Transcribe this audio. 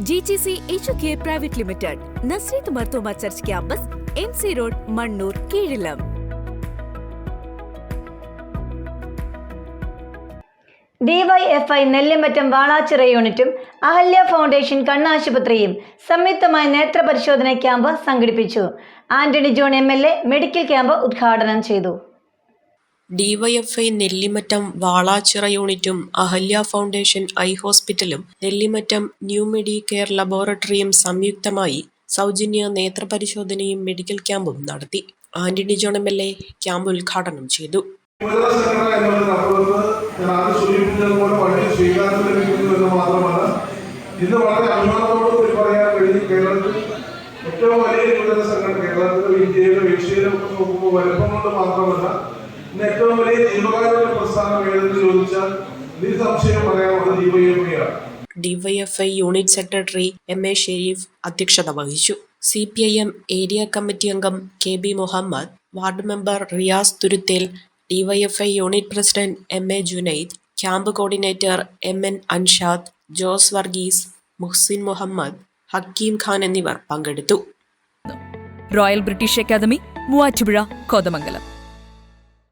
G G C H K private limited Nazareth Marthoma church campus M C road Mannoor Keezhillam DYFI Nellimattam Valachira യൂണിറ്റും Ahalya foundation കണ്ണാശുപത്രിയും സംയുക്തമായി നേത്രപരിശോധന camp സംഘടിപ്പിച്ചു. Antony John A medical camp ഉദ്ഘാടനം ചെയ്തു. DYFI Nellimattam Valachira യൂണിറ്റും Ahalya foundation eye ഹോസ്പിറ്റലും Nellimattam new medi care ലബോറട്ടറിയും സംയുക്തമായി സൗജന്യ നേത്രപരിശോധനയും മെഡിക്കൽ ക്യാമ്പും നടത്തി. Antony John M L A camp ഉദ്ഘാടനം ചെയ്തു. ഏറ്റവും വലിയ യുവജന സംഘടന കേരളത്തിലും ഇന്ത്യയിലും ഏഷ്യയിലും ഒക്കെ നോക്കുമ്പോൾ വലുപ്പം കൊണ്ട് മാത്രമല്ല ഇന്ന് ഏറ്റവും വലിയ ജീവകാരുണ്യ പ്രസ്ഥാനം ഏതെന്ന് ചോദിച്ചാൽ നിസ്സംശയം പറയാനുള്ള DYFI unit secretary M A Shareef അധ്യക്ഷത വഹിച്ചു. C P I M area committee അംഗം K B Muhammad ward member Riyas Thuruthel DYFI unit president M A Junaid camp coordinator M N Anshad Jose Varghese Muhsin Muhammad Hakeem Khan എന്നിവർ പങ്കെടുത്തു. Royal British academy Muvattupuzha Kothamangalam.